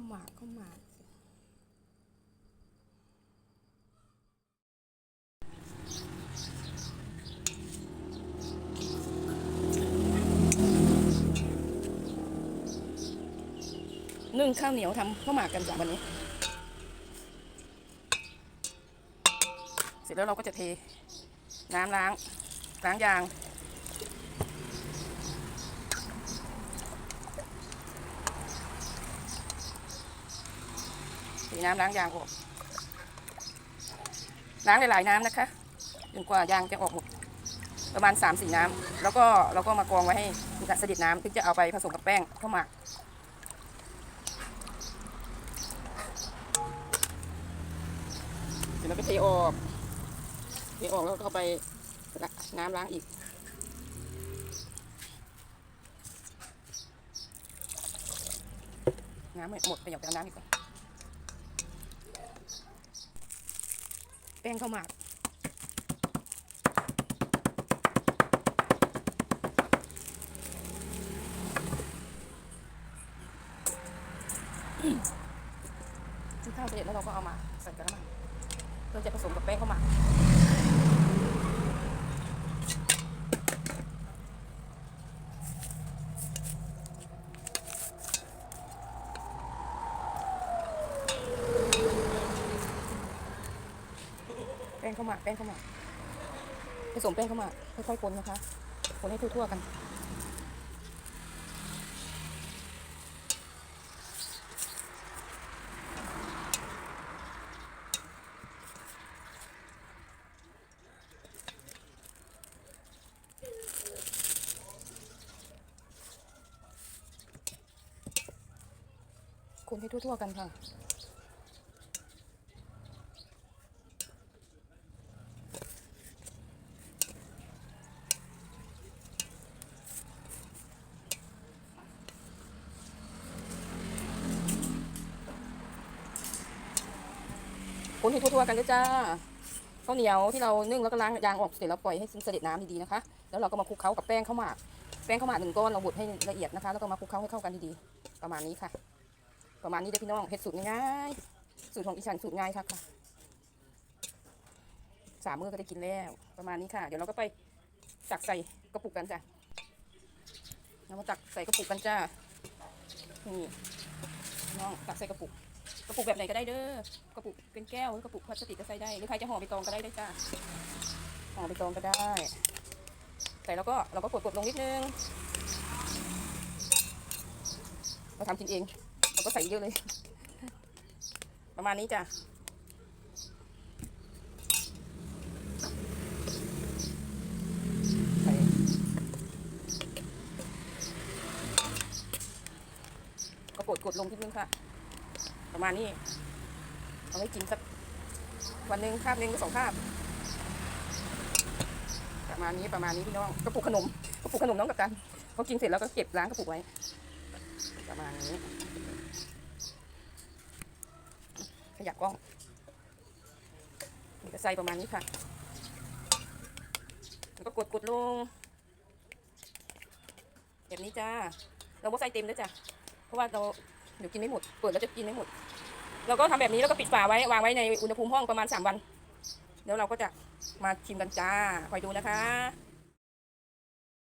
าวหมากข้าวหมากนึ่งข้าวเหนียวทำข้าวหมากกันจ้ะวันนี้ เสร็จแล้วเราก็จะเท น้ำล้างล้างยาง น้ำล้างยางออก ล้างหลายๆน้ำนะคะจนกว่ายางจะออกหมดประมาณ3าสี่น้ำแล้วก็เราก็มากรองไว้ให้มีการเสด็จน้ำถึงจะเอาไปผสมกับแป้งข้าวหมากเสร็จแล้วก็เทออกเทออกแล้วก็ไปน้ำล้างอีกน้ำหมดไปหยอกไปเอาน้ำอีกก่อน แป้งข้าวหมากที่ข้าวเสร็จแล้วเราก็เอามาใส่กระมังเพื่อจะผสมกับแป้งข้าวหมาก แป้งข้าวหมากแป้งข้าวหมากผสมแป้งข้าวหมากค่อยๆคนนะคะ คนให้ทั่วๆกัน คนให้ทั่วๆกันค่ะ นให้ทั่วๆกันเลยจ้าข้าวเหนียวที่เรานึ่งแล้วก็ล้างยางออกเสร็จแล้วปล่อยให้เสด็จน้ำดีๆนะคะ แล้วเราก็มาคลุกเคล้ากับแป้งข้าวหมาก แป้งข้าวหมากหนึ่งก้อนเราบดให้ละเอียดนะคะ แล้วก็มาคลุกเคล้าให้เข้ากันดีๆ ประมาณนี้ค่ะ ประมาณนี้เด้อพี่น้องเฮ็ดสูตรง่ายๆ สูตรของอีสานสูตรง่ายค่ะค่ะสามมื้อก็ได้กินแล้ว ประมาณนี้ค่ะ เดี๋ยวเราก็ไปตักใส่กระปุกกันจ้ะเรามาตักใส่กระปุกกันจ้า นี่น้องตักใส่กระปุก กระปุกแบบไหนก็ได้เด้อกระปุกเป็นแก้วหรือกระปุกพลาสติกก็ใส่ได้หรือใครจะห่อใบตองก็ได้ได้จ้าห่อใบตองก็ได้ ใส่แล้วก็เราก็กดกดลงนิดนึงเราทำกินเองเราก็ใส่เยอะเลย ประมาณนี้จ้ะใส่ก็กดกดลงนิดนึงค่ะ ประมาณนี้เอาไว้กินสักวันหนึ่งคาบหนึ่งก็สองคาบ ประมาณนี้ประมาณนี้พี่น้องกระปุกขนมกระปุกขนมน้องกับกันเขากินเสร็จแล้วก็เก็บล้างกระปุกไว้ ประมาณนี้ ขยับกล้องนี่ก็ใส่ประมาณนี้ค่ะแล้วก็กดกดลงแบบนี้จ้าเราไม่ใส่เต็มด้วยจ้ะเพราะว่าเรา เดี๋ยวกินไม่หมด เปิดแล้วจะกินไม่หมด เราก็ทำแบบนี้แล้วก็ปิดฝาไว้วางไว้ในอุณหภูมิห้องประมาณ 3 วัน แล้วเราก็จะมาชิมกันจ้าคอยดูนะคะ